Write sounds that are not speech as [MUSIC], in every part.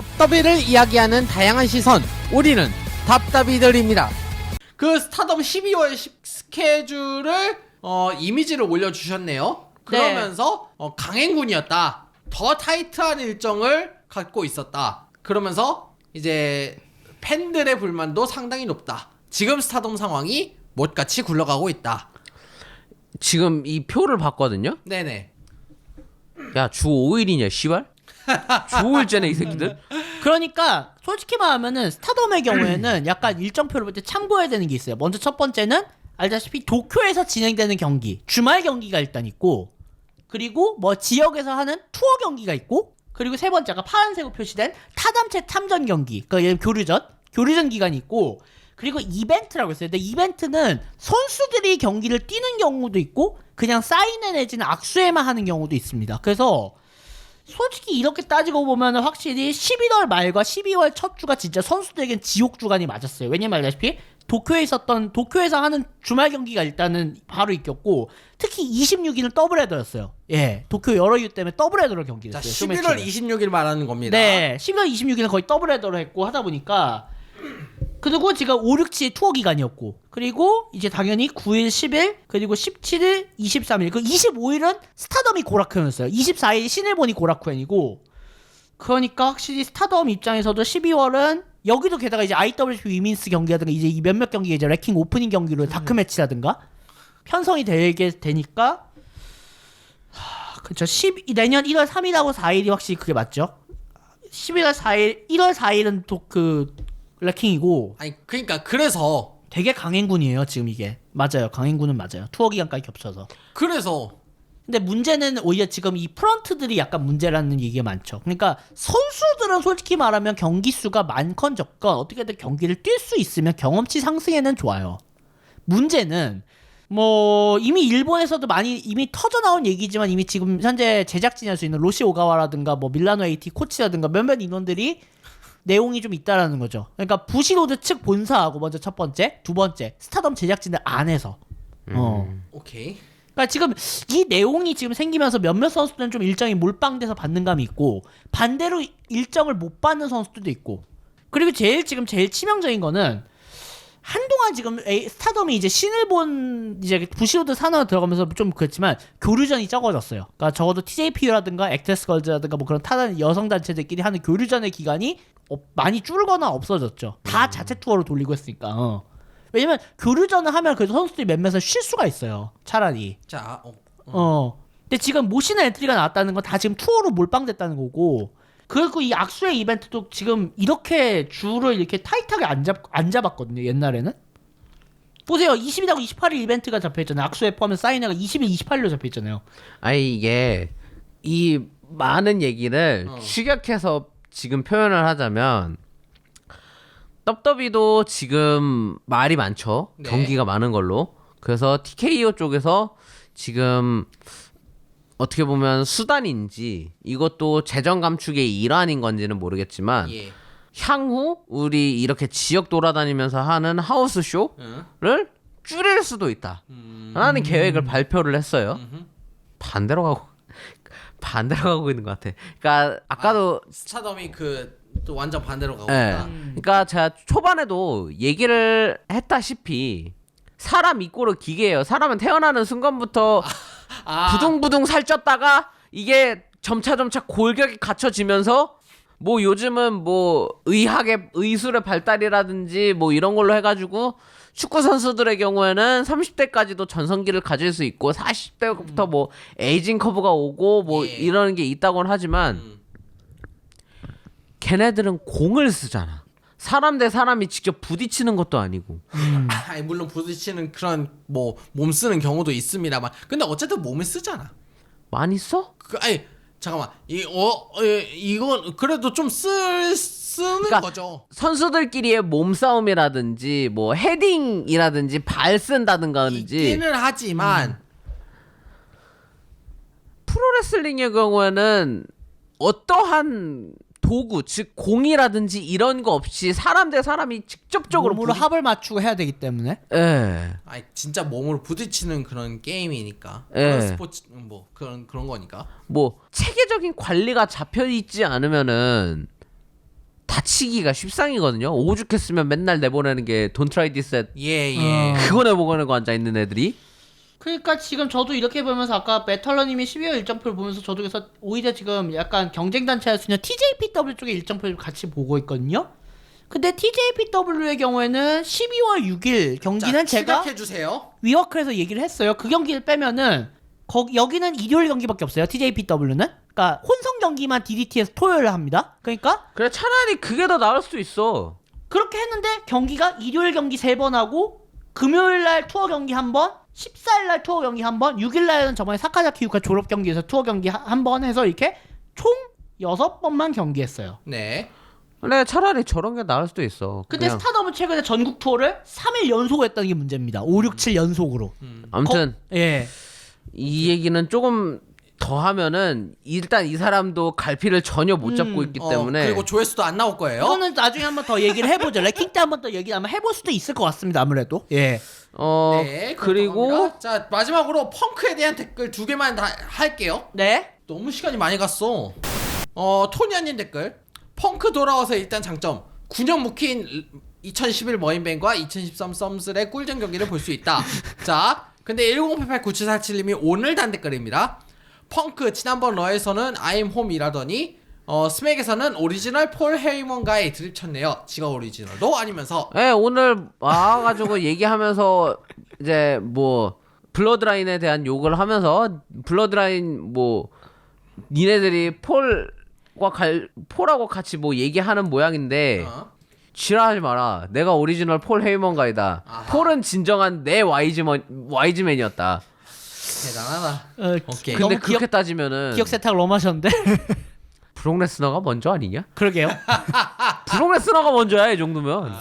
덥더비를 이야기하는 다양한 시선 우리는 답답이들입니다. 그 스타덤 12월 시- 스케줄을 어, 이미지를 올려주셨네요. 그러면서 어, 강행군이었다. 더 타이트한 일정을 갖고 있었다. 그러면서 이제 팬들의 불만도 상당히 높다. 지금 스타덤 상황이 못같이 굴러가고 있다. 지금 이 표를 봤거든요. 네네. 야 주 5일이냐 씨발? 주 5일째네 이 새끼들. 그러니까 솔직히 말하면은 스타덤의 경우에는 [CLEARS THROAT] 약간 일정표를 볼 때 참고해야 되는 게 있어요. 먼저 첫 번째는 알다시피 도쿄에서 진행되는 경기, 주말 경기가 일단 있고, 그리고 뭐 지역에서 하는 투어 경기가 있고, 그리고 세 번째가 파란색으로 표시된 타담체 참전 경기, 그러니까 얘 교류전, 교류전 기간이 있고, 그리고 이벤트라고 있어요. 근데 이벤트는 선수들이 경기를 뛰는 경우도 있고, 그냥 사인회 내지는 악수회만 하는 경우도 있습니다. 그래서 솔직히 이렇게 따지고 보면 확실히 11월 말과 12월 첫 주가 진짜 선수들에겐 지옥 주간이 맞았어요. 왜냐면 알다시피 도쿄에 있었던 도쿄에서 하는 주말 경기가 일단은 바로 있겼고 특히 26일은 더블 헤더였어요. 예, 도쿄 여러 이유 때문에 더블 헤더로 경기를 자 했어요. 11월 쇼매치를. 26일 말하는 겁니다 네, 11월 26일은 거의 더블 헤더로 했고 하다 보니까 그리고 지금 5, 6, 7 투어 기간이었고 그리고 이제 당연히 9일, 10일 그리고 17일, 23일 그 25일은 스타덤이 고라쿠엔이었어요. 24일 신일본이 고라쿠엔이고 그러니까 확실히 스타덤 입장에서도 12월은 여기도 게다가 이제 IWGP 위민스 경기라든가 이제 이 몇몇 경기가 이제 레킹 오프닝 경기로 다크 매치라든가 편성이 되게 되니까 하, 그쵸. 10 내년 1월 3일하고 4일이 확실히 그게 맞죠? 11월 4일 1월 4일은 또그 레킹이고 아니 그러니까 그래서 되게 강행군이에요 지금 이게 맞아요 강행군은 맞아요 투어 기간까지 겹쳐서 그래서 근데 문제는 오히려 지금 이 프런트들이 약간 문제라는 얘기가 많죠. 그러니까 선수들은 솔직히 말하면 경기 수가 많건 적건 어떻게든 경기를 뛸 수 있으면 경험치 상승에는 좋아요. 문제는 뭐 이미 일본에서도 많이 이미 터져 나온 얘기지만 이미 지금 현재 제작진이 할수 있는 로시 오가와라든가 뭐 밀라노 에이티 코치라든가 몇몇 인원들이 내용이 좀 있다라는 거죠. 그러니까 부시로드 측 본사하고 먼저 첫 번째, 두 번째 스타덤 제작진들 안에서 어. 오케이 그러니까 지금 이 내용이 지금 생기면서 몇몇 선수들은 좀 일정이 몰빵돼서 받는 감이 있고 반대로 일정을 못 받는 선수들도 있고 그리고 제일 지금 제일 치명적인 거는 한동안 지금 A- 스타덤이 이제 신일본 이제 부시로드 산업에 들어가면서 좀 그렇지만 교류전이 적어졌어요. 그러니까 적어도 TJP라든가 액테스 걸즈라든가 뭐 그런 타단 여성 단체들끼리 하는 교류전의 기간이 어, 많이 줄거나 없어졌죠. 다 자체 투어로 돌리고 했으니까. 어. 왜냐면 교류전을 하면 그래도 선수들이 몇몇은 쉴 수가 있어요. 차라리. 자 어, 어. 근데 지금 모시는 엔트리가 나왔다는 건 다 지금 투어로 몰빵됐다는 거고. 그리고 이 악수의 이벤트도 지금 이렇게 주를 이렇게 타이트하게 안, 잡, 안 잡았거든요, 옛날에는. 보세요. 20일하고 28일 이벤트가 잡혀있잖아요. 악수에 포함해서 사인회가 20일, 28일로 잡혀있잖아요. 아니 이게 이 많은 얘기를 어. 축약해서 지금 표현을 하자면 떡더비도 지금 말이 많죠. 네. 경기가 많은 걸로. 그래서 TKO 쪽에서 지금 어떻게 보면 수단인지 이것도 재정 감축의 일환인 건지는 모르겠지만 예 향후 우리 이렇게 지역 돌아다니면서 하는 하우스 쇼를 응? 줄일 수도 있다. 음, 라는 계획을 발표를 했어요. 반대로 가고 반대로 가고 있는 것 같아. 그러니까 아까도 스타덤이 그 또 완전 반대로 가고 예. 있다 그러니까 제가 초반에도 얘기를 했다시피 사람 이꼬르 기계예요. 사람은 태어나는 순간부터 [LAUGHS] 아, 부둥부둥 살쪘다가 이게 점차 점차 골격이 갖춰지면서 뭐 요즘은 뭐 의학의 의술의 발달이라든지 뭐 이런 걸로 해가지고 축구 선수들의 경우에는 30대까지도 전성기를 가질 수 있고 40대부터 뭐 에이징 커브가 오고 뭐 예. 이런 게 있다고는 하지만 음. 걔네들은 공을 쓰잖아. 사람 대 사람이 직접 부딪히는 것도 아니고. [LAUGHS] 아니, 물론 부딪히는 그런 뭐 몸 쓰는 경우도 있습니다만. 근데 어쨌든 몸을 쓰잖아. 많이 써? 그 아니 잠깐만. 이어 어, 이건 그래도 좀 쓸 쓰는 그러니까 거죠. 선수들끼리의 몸싸움이라든지 뭐 헤딩이라든지 발 쓴다든가든지. 있기는 하지만. 프로레슬링의 경우에는 어떠한 도구 즉 공이라든지 이런 거 없이 사람 대 사람이 직접적으로 몸으로 부딪- 합을 맞추고 해야 되기 때문에. 예. 아니 진짜 몸으로 부딪히는 그런 게임이니까 예. 그런 스포츠 뭐 그런 그런 거니까 뭐 체계적인 관리가 잡혀 있지 않으면은 다치기가 쉽상이거든요. 오죽했으면 맨날 내보내는 게 Don't try this at 예, 예. 어. 그거 내보내고 앉아 있는 애들이 그러니까 지금 저도 이렇게 보면서 아까 메탈러님이 12월 일정표를 보면서 저도 그래서 오히려 지금 약간 경쟁단체 할 수 있는 TJPW 쪽의 일정표를 같이 보고 있거든요. 근데 TJPW의 경우에는 12월 6일 경기는 제가 해 주세요. 위워크에서 얘기를 했어요. 그 경기를 빼면은 거기 여기는 일요일 경기밖에 없어요. TJPW는. 그러니까 혼성 경기만 DDT에서 토요일에 합니다. 그러니까 그래 차라리 그게 더 나을 수도 있어. 그렇게 했는데 경기가 일요일 경기 세 번 하고 금요일 날 투어 경기 한 번, 14일 날 투어 경기 한 번, 6일 날은 저번에 사카자키 유카 졸업 경기에서 투어 경기 한 번 해서 이렇게 총 6번만 경기했어요. 네. 그래 차라리 저런 게 나을 수도 있어. 근데 그냥. 스타덤은 최근에 전국 투어를 3일 연속으로 했다는 게 문제입니다. 5, 6, 7 연속으로. 아무튼 예. 이 얘기는 조금 더 하면은 일단 이 사람도 갈피를 전혀 못 잡고 음, 있기 어, 때문에 그리고 조회수도 안 나올 거예요. 이거는 나중에 한번 더 얘기를 해보죠. 레킹 때 한번 더 얘기 아마 해볼 수도 있을 것 같습니다. 아무래도. 예. 어 네. 그리고 그리고 자 마지막으로 펑크에 대한 댓글 두 개만 다 할게요. 네. 너무 시간이 많이 갔어. 어 토니아님 댓글. 펑크 돌아와서 일단 장점. 9년 묵힌 2011 머인뱅과 2013 썸슬의 꿀잼 경기를 볼 수 있다. [LAUGHS] 자, 근데 10889747님이 오늘 단 댓글입니다. 펑크 지난번 러에서는 I'm home이라더니 어 스맥에서는 오리지널 폴 헤이먼과의 드립 쳤네요. 지가 오리지널도 아니면서 예 오늘 와가지고 [LAUGHS] 얘기하면서 이제 뭐 블러드라인에 대한 욕을 하면서 블러드라인 뭐 니네들이 폴과 갈 폴하고 같이 뭐 얘기하는 모양인데 어, 지랄하지 마라. 내가 오리지널 폴 헤이먼가이다. 아하. 폴은 진정한 내 와이즈먼 와이즈맨이었다. 대단하다. 어, 오케이. 근데 너무 그렇게 기억, 따지면은 기억 세탁을 너무 하셨는데. [LAUGHS] 브록 레스너가 먼저 아니냐? 그러게요. [LAUGHS] 브록 레스너가 먼저야 이 정도면.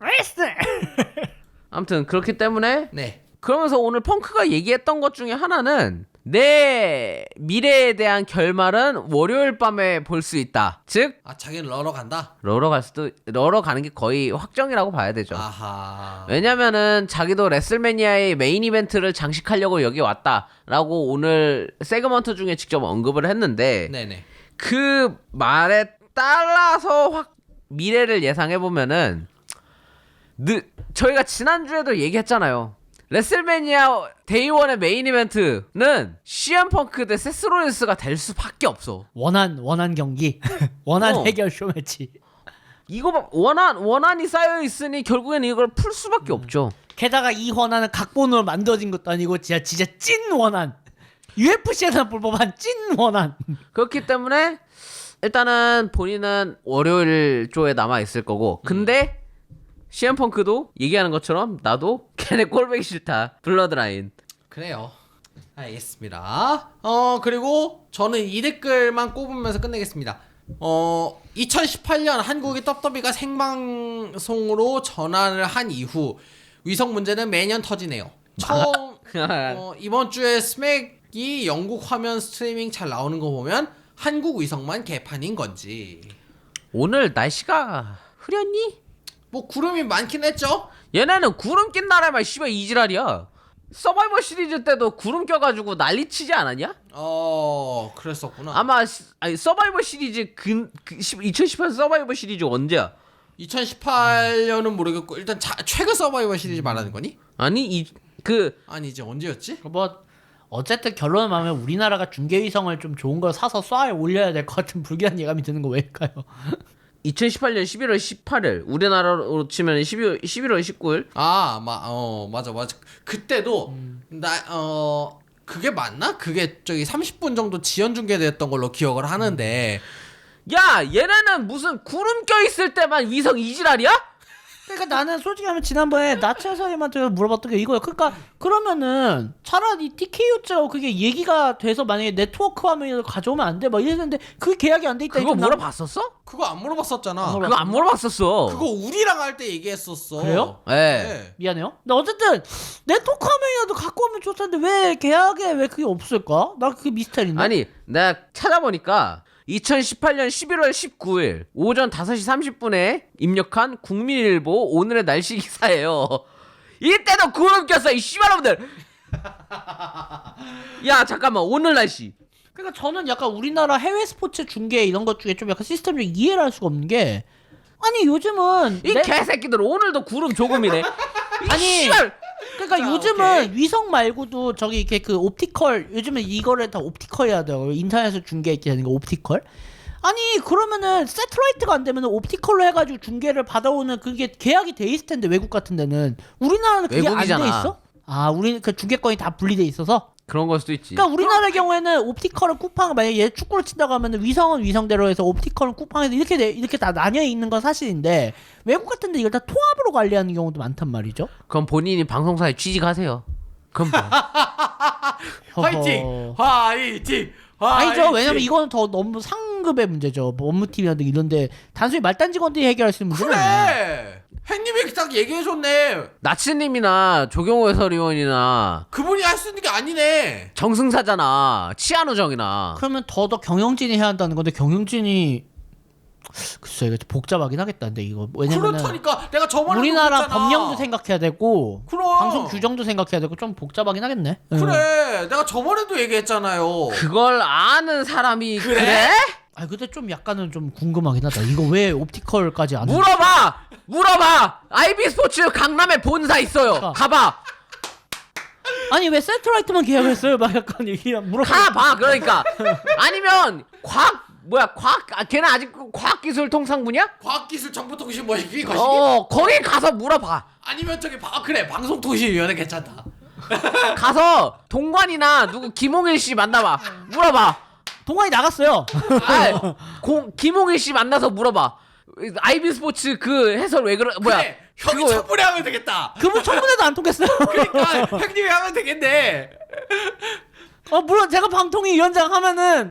레스. [LAUGHS] 아무튼 그렇기 때문에 네. 그러면서 오늘 펑크가 얘기했던 것 중에 하나는 내 미래에 대한 결말은 월요일 밤에 볼 수 있다. 즉 아 자기는 러러 간다. 러러 갈 수도 러러 가는 게 거의 확정이라고 봐야 되죠. 아하. 왜냐면은 자기도 레슬매니아의 메인 이벤트를 장식하려고 여기 왔다라고 오늘 세그먼트 중에 직접 언급을 했는데 네네. 그 말에 따라서 확 미래를 예상해 보면은 느, 저희가 지난주에도 얘기했잖아요. 레슬매니아 데이원의 메인 이벤트는 CM 펑크 대 세스 롤린스가 될 수밖에 없어. 원한 원한 경기. [LAUGHS] 원한 어. 해결 쇼 매치. 이거 봐, 원한 원한이 쌓여 있으니 결국엔 이걸 풀 수밖에 없죠. 게다가 이 원한은 각본으로 만들어진 것도 아니고 진짜 진짜 찐 원한. UFC에서 볼 법한 찐 원한. 그렇기 때문에 일단은 본인은 월요일 쪽에 남아 있을 거고 근데 CM 펑크도 얘기하는 것처럼 나도 걔네 꼴보기 싫다 블러드라인 그래요. 알겠습니다. 어 그리고 저는 이 댓글만 꼽으면서 끝내겠습니다. 어 2018년 한국의 떡더비가 생방송으로 전환을 한 이후 위성 문제는 매년 터지네요. 처음 [LAUGHS] 어, 이번 주에 스맥 이 영국 화면 스트리밍 잘 나오는 거 보면 한국 위성만 개판인 건지 오늘 날씨가 흐렸니? 뭐 구름이 많긴 했죠. 얘네는 구름 낀 나라만 씨발 이지랄이야 서바이벌 시리즈 때도 구름 껴가지고 난리 치지 않았냐? 어 그랬었구나. 아마 시- 아니 서바이벌 시리즈 근, 그, 2018 서바이벌 시리즈 언제야? 2018년은 모르겠고 일단 자, 최근 서바이벌 시리즈 말하는 거니? 아니 이그 아니지 언제였지? 뭐 어쨌든 결론을 말하면 우리나라가 중계 위성을 좀 좋은 걸 사서 쏴에 올려야 될 것 같은 불길한 예감이 드는 거 왜일까요? 2018년 11월 18일 우리나라로 치면 12월 11월 19일 아, 마, 어, 맞아, 맞아. 그때도 나, 어, 그게 맞나? 그게 저기 30분 정도 지연 중계됐던 걸로 기억을 하는데 야 얘네는 무슨 구름 껴 있을 때만 위성 이지랄이야? 그러니까 나는 솔직히 하면 지난번에 나채서님한테 물어봤던 게 이거예요. 그러니까 그러면은 차라리 TKO처럼 그게 얘기가 돼서 만약에 네트워크 화면을 가져오면 안 돼. 막 이랬는데 그 계약이 안 돼 있다. 그거 물어봤었어? 그거 안 물어봤었잖아. 안 물어봤- 그거 안 물어봤었어. 그거 우리랑 할 때 얘기했었어. 그래요? 예. 네. 미안해요. 근데 어쨌든 네트워크 화면이라도 갖고 오면 좋던데 왜 계약에 왜 그게 없을까? 나 그게 미스터리인데. 아니 내가 찾아보니까 2018년 11월 19일 오전 5시 30분에 입력한 국민일보 오늘의 날씨 기사예요. 이때도 구름 꼈어 이 씨발놈들. [LAUGHS] 야 잠깐만 오늘 날씨. 그러니까 저는 약간 우리나라 해외 스포츠 중계 이런 것 중에 좀 약간 시스템적 이해를 할 수가 없는 게 아니 요즘은 이 내- 개새끼들 오늘도 구름 조금이네. [LAUGHS] 아니, 씨발. 그러니까 자, 요즘은 오케이. 위성 말고도 저기 이렇게 그 옵티컬 요즘은 이거를 다 옵티컬 해야 돼요. 인터넷에서 중계했게 되는 거 옵티컬. 아니 그러면은 세틀라이트가 안 되면은 옵티컬로 해가지고 중계를 받아오는 그게 계약이 돼 있을 텐데 외국 같은 데는 우리나라는 그게 안 돼 외국이잖아. 있어? 아 우리 그 중계권이 다 분리돼 있어서. 그런 걸 수도 있지. 그러니까 우리나라의 경우에는 옵티컬은 쿠팡 만약에 얘 축구를 친다고 하면은 위성은 위성대로 해서 옵티컬은 쿠팡에서 이렇게 돼- 이렇게 다 나뉘어 있는 건 사실인데 외국 같은데 이걸 다 통합으로 관리하는 경우도 많단 말이죠. 그럼 본인이 방송사에 취직하세요. 그럼 뭐. [LAUGHS] 화이팅! 허허. 화이팅! 아니죠. 화이팅! 왜냐면 이거는 더 너무 상 급의 문제죠. 뭐 업무팀이나 등 이런데 단순히 말단 직원들이 해결할 수 있는 문제는. 그래! 햇님이 딱 얘기해줬네. 나츠님이나 조경호 해설위원이나 그분이 할 수 있는 게 아니네. 정승사잖아. 치안우정이나. 그러면 더더 경영진이 해야 한다는 건데 경영진이 글쎄 이거 좀 복잡하긴 하겠다. 근데 이거 왜냐면은 그렇다니까 내가 저번에 우리나라 법령도 생각해야 되고 그럼. 방송 규정도 생각해야 되고 좀 복잡하긴 하겠네. 응. 그래 내가 저번에도 얘기했잖아요. 그걸 아는 사람이 그래? 그래? 아 근데 좀 약간은 좀 궁금하긴 하다. 이거 왜 옵티컬까지 안? 물어봐! 물어봐! 아이비 스포츠 강남에 본사 있어요. 가. 가봐! 아니 왜 세트라이트만 계약했어요? 막 약간 이게 물어. 가봐! 그러니까. 아니면 과학, 뭐야, 과학, 아, 걔는 아직 과학기술 통상부냐? 과학기술 정보통신 뭐 이게 것이 어, 거기 가서 물어봐. 아니면 저기 아 그래 방송통신위원회 괜찮다. 가서 동관이나 누구 김홍일 씨 만나봐. 물어봐. 동아리 나갔어요. 아, [LAUGHS] 공, 김홍일 씨 만나서 물어봐. 아이비 스포츠 그 해설 왜 그러, 뭐야. 그래 형이 그거- 청문회 하면 되겠다. 그분 청문회도 안 통했어요. 그러니까 형님이 하면 되겠네. 어 물론 제가 방통위 위원장 하면은